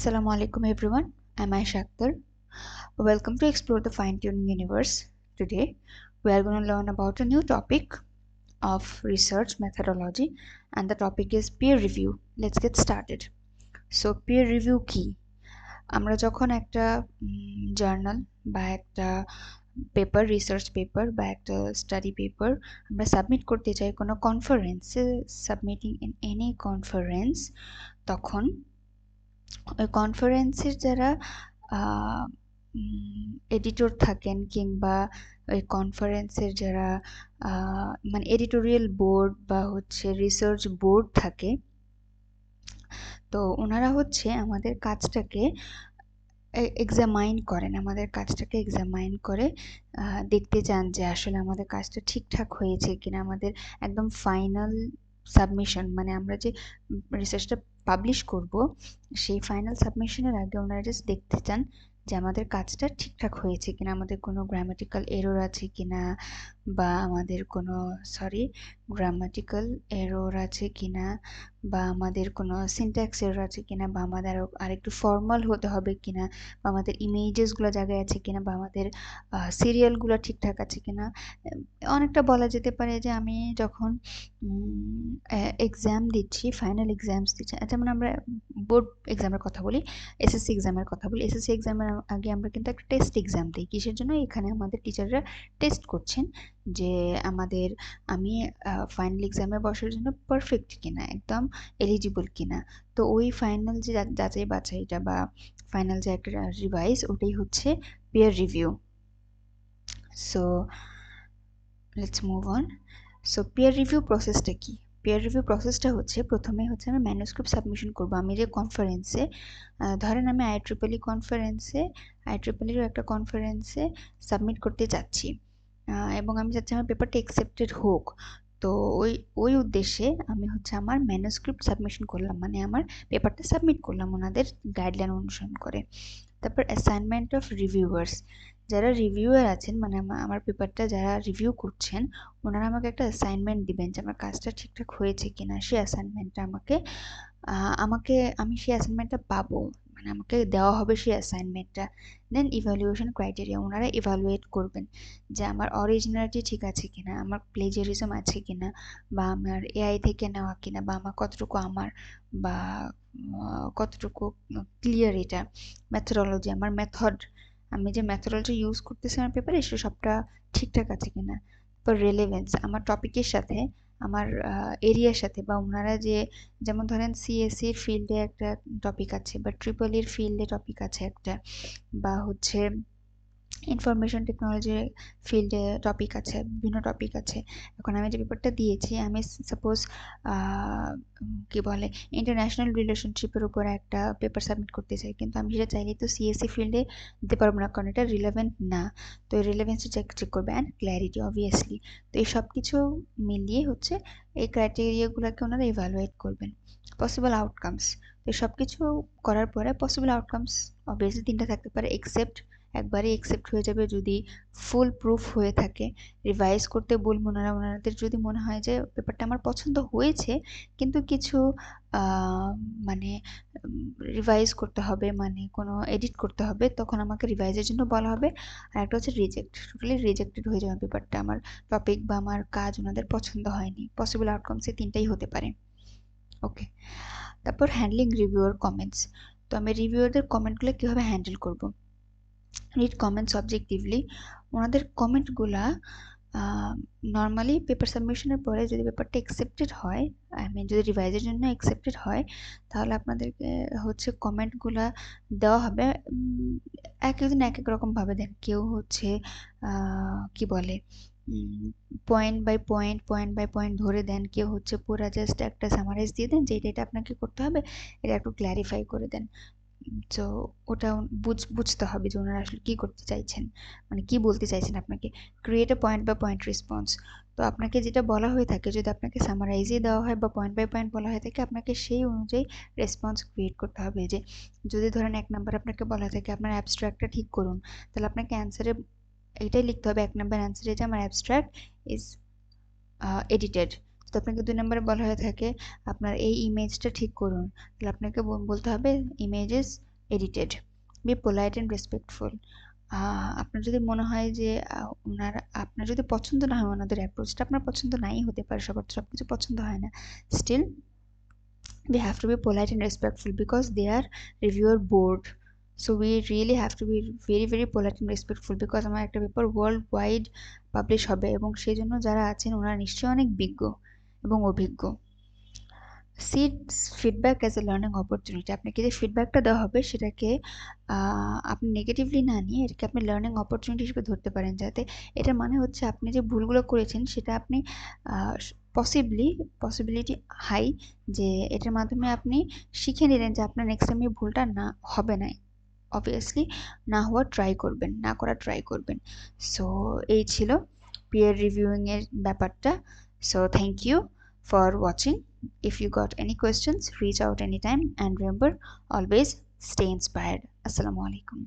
Assalamu alaikum everyone. I'm Aisha Akhtar. Welcome to Explore the Fine Tuning Universe. Today we are going to learn about a new topic of research methodology and the topic is peer review. Let's get started. So peer review কি আমরা যখন একটা journal বা একটা paper research paper বা একটা study paper আমরা submit করতে চাই কোনো কনফারেন্সে সাবমিটিং ইন এনি কনফারেন্স তখন ওই কনফারেন্সের যারা এডিটর থাকেন কিংবা ওই কনফারেন্সের যারা মানে এডিটোরিয়াল বোর্ড বা হচ্ছে রিসার্চ বোর্ড থাকে, তো ওনারা হচ্ছে আমাদের কাজটাকে এক্সামাইন করেন। আমাদের কাজটাকে এক্সামাইন করে দেখতে চান যে আসলে আমাদের কাজটা ঠিকঠাক হয়েছে কিনা। আমাদের একদম ফাইনাল সাবমিশন মানে আমরা যে রিসার্চটা পাবলিশ করব, সেই ফাইনাল সাবমিশনের আগে ওনারা জাস্ট দেখতে চান যে আমাদের কাজটা ঠিকঠাক হয়েছে কিনা, আমাদের কোনো গ্রামাটিক্যাল এরর আছে কিনা বা আমাদের কোনো সরি গ্রামাটিক্যাল এরর আছে কিনা বা আমাদের কোনো সিনট্যাক্স এরর আছে কিনা বা আমাদের আরেকটু ফর্মাল হতে হবে কিনা বা আমাদের ইমেজেসগুলো জায়গায় আছে কিনা বা আমাদের সিরিয়ালগুলো ঠিকঠাক আছে কিনা অনেকটা বলা যেতে পারে যে আমি যখন এক্সাম দিচ্ছি ফাইনাল এক্সামস দিচ্ছি যেমন আমরা বোর্ড এক্সামের কথা বলি এসএসসি এক্সামের কথা বলি এসএসসি এক্সামের আগে আমরা কিন্তু একটা টেস্ট এক্সাম দিই, কিসের জন্য? এখানে আমাদের টিচাররা টেস্ট করছেন যে আমাদের আমি ফাইনাল এক্সামে বসার জন্য পারফেক্ট কিনা, একদম এলিজিবল কিনা। তো ওই ফাইনাল যে যাচাই বাছাইটা বা ফাইনাল যে একটা রিভাইজ ওটাই হচ্ছে peer review so let's move on so peer review প্রসেসটা কি? পিয়ার রিভিউ প্রসেসটা হচ্ছে প্রথমে হচ্ছে আমি ম্যানুস্ক্রিপ্ট সাবমিশন করব। আমি যে কনফারেন্সে ধরেন আমি আই ট্রিপলি কনফারেন্সে আই ট্রিপলিরও একটা কনফারেন্সে সাবমিট করতে যাচ্ছি। এবং আমি চাচ্ছি আমার পেপারটা অ্যাকসেপ্টেড হোক। তো ওই ওই উদ্দেশ্যে আমি হচ্ছে আমার ম্যানুস্ক্রিপ্ট সাবমিশন করলাম মানে আমার পেপারটা সাবমিট করলাম ওনাদের গাইডলাইন অনুসরণ করে। তারপর অ্যাসাইনমেন্ট অফ রিভিউয়ার্স যারা রিভিউয়ার আছেন মানে আমার পেপারটা যারা রিভিউ করছেন, ওনারা আমাকে একটা অ্যাসাইনমেন্ট দিবেন যে আমার কাজটা ঠিকঠাক হয়েছে কিনা, সেই অ্যাসাইনমেন্টটা আমাকে আমাকে, আমি সেই অ্যাসাইনমেন্টটা পাবো। মানে আমাকে দেওয়া হবে সেই অ্যাসাইনমেন্টটা দেন ইভ্যালুয়েশন ক্রাইটেরিয়া ওনারা ইভ্যালুয়েট করবেন যে আমার অরিজিনালিটি ঠিক আছে কিনা, আমার প্লেজারিজম আছে কিনা, বা আমার এআই থেকে নেওয়া কিনা, বা আমার কতটুকু আমার, বা কতটুকু ক্লিয়ার এটা মেথোডোলজি আমার মেথড আমি যে মেথোডোলজি ইউজ করতেছি আমার পেপারে সে সবটা ঠিকঠাক আছে কিনা। তারপর রেলেভেন্স আমার টপিকের সাথে আমার এরিয়ার সাথে বা ওনারা যে, যেমন ধরেন সিএসসির ফিল্ডে একটা টপিক আছে বা ট্রিপল ইর ফিল্ডে টপিক আছে একটা বা হচ্ছে ইনফরমেশন টেকনোলজি ফিল্ডে টপিক আছে, বিভিন্ন টপিক আছে। এখন আমি যে পেপারটা দিয়েছি, আমি সাপোজ কি বলে ইন্টারন্যাশনাল রিলেশনশিপের উপর একটা পেপার সাবমিট করতে চাই। কিন্তু আমি সেটা চাইলে তো সিএসসি ফিল্ডে দিতে পারব না, কারণ এটা রিলেভেন্ট না। তো রিলেভেন্সটা চেক চেক করবে অ্যান্ড ক্ল্যারিটি অবভিয়াসলি তো এই সব কিছু মিলিয়ে হচ্ছে, এই ক্রাইটেরিয়াগুলোকে ওনারা ইভ্যালুয়েট করবেন। পসিবল আউটকামস তো সব কিছু করার পরে পসিবল আউটকামস অবভিয়াসলি তিনটা থাকতে পারে এক্সেপ্ট একবারেই অ্যাকসেপ্ট হয়ে যাবে যদি ফুল প্রুফ হয়ে থাকে। রিভাইজ করতে বলব ওনারা ওনাদের যদি মনে হয় যে পেপারটা আমার পছন্দ হয়েছে, কিন্তু কিছু মানে রিভাইজ করতে হবে মানে কোনো এডিট করতে হবে, তখন আমাকে রিভাইজের জন্য বলা হবে। আর একটা হচ্ছে রিজেক্ট টোটালি রিজেক্টেড হয়ে যাবে পেপারটা আমার টপিক বা আমার কাজ ওনাদের পছন্দ হয়নি। পসিবল আউটকামস এই তিনটাই হতে পারে। ওকে তারপর হ্যান্ডলিং রিভিউয়ার কমেন্টস তো আমি রিভিউয়ারদের কমেন্টগুলো কীভাবে হ্যান্ডেল করব? রিড কমেন্টস অবজেক্টিভলি ওনাদের কমেন্টগুলা নর্মালি পেপার সাবমিশনের পরে যদি পেপারটা অ্যাকসেপ্টেড হয় আই মিন যদি রিভাইজের জন্য অ্যাকসেপ্টেড হয়, তাহলে আপনাদেরকে হচ্ছে কমেন্টগুলা দেওয়া হবে। এক একজন এক এক রকমভাবে দেন। কেউ হচ্ছে কি বলে point by point point by point ধরে দেন। কেউ হচ্ছে পুরা জাস্ট একটা সামারাইজ দিয়ে দেন যে এটা এটা আপনাকে করতে হবে, এটা একটু ক্ল্যারিফাই করে দেন। তো ওটা বুঝ, বুঝতে হবে যে ওনারা আসলে কী করতে চাইছেন। মানে কি বলতে চাইছেন আপনাকে? Create a point by point response তো আপনাকে যেটা বলা হয়ে থাকে, যদি আপনাকে সামারাইজই দেওয়া হয় বা পয়েন্ট বাই পয়েন্ট বলা হয়ে থাকে, আপনাকে সেই অনুযায়ী রেসপন্স ক্রিয়েট করতে হবে যে, যদি ধরেন এক নাম্বার আপনাকে বলা থাকে, আপনার অ্যাবস্ট্রাক্টটা ঠিক করুন। তাহলে আপনাকে অ্যান্সারে এটাই লিখতে হবে, এক নাম্বার অ্যান্সারে যে, আমার অ্যাবস্ট্রাক্ট ইজ এডিটেড তো আপনাকে দুই নম্বরে বলা হয়ে থাকে, আপনার এই ইমেজটা ঠিক করুন। তাহলে আপনাকে বলতে হবে images edited be polite and respectful আপনার যদি মনে হয় যে ওনার, আপনার যদি পছন্দ না হয় ওনাদের অ্যাপ্রোচটা আপনার পছন্দ নাই হতে পারে, সবার সব কিছু পছন্দ হয় না। Still we have to be polite and respectful because they are reviewer board. So, we really have to be very very polite and respectful because আমার একটা পেপার ওয়ার্ল্ড ওয়াইড পাবলিশ হবে এবং সেই জন্য যারা আছেন, ওনারা নিশ্চয়ই অনেক বিজ্ঞ। এবং অভিজ্ঞ। Sits feedback as a learning opportunity আপনাকে যে ফিডব্যাকটা দেওয়া হবে সেটাকে আপনি নেগেটিভলি না নিয়ে এটাকে আপনি লার্নিং অপরচুনিটি হিসেবে ধরতে পারেন। যাতে এটা মানে হচ্ছে আপনি যে ভুলগুলো করেছেন সেটা আপনি পসিবলি পসিবিলিটি হাই যে এটার মাধ্যমে আপনি শিখে নিলেন যে আপনার নেক্সট টাইম এই ভুলটা না, হবে না অবভিয়াসলি না হওয়ার ট্রাই করবেন, না করার ট্রাই করবেন। সো এই ছিল পিয়ার রিভিউইংয়ের ব্যাপারটা। so thank you for watching. If you got any questions reach out anytime. And remember always stay inspired. Assalamu alaikum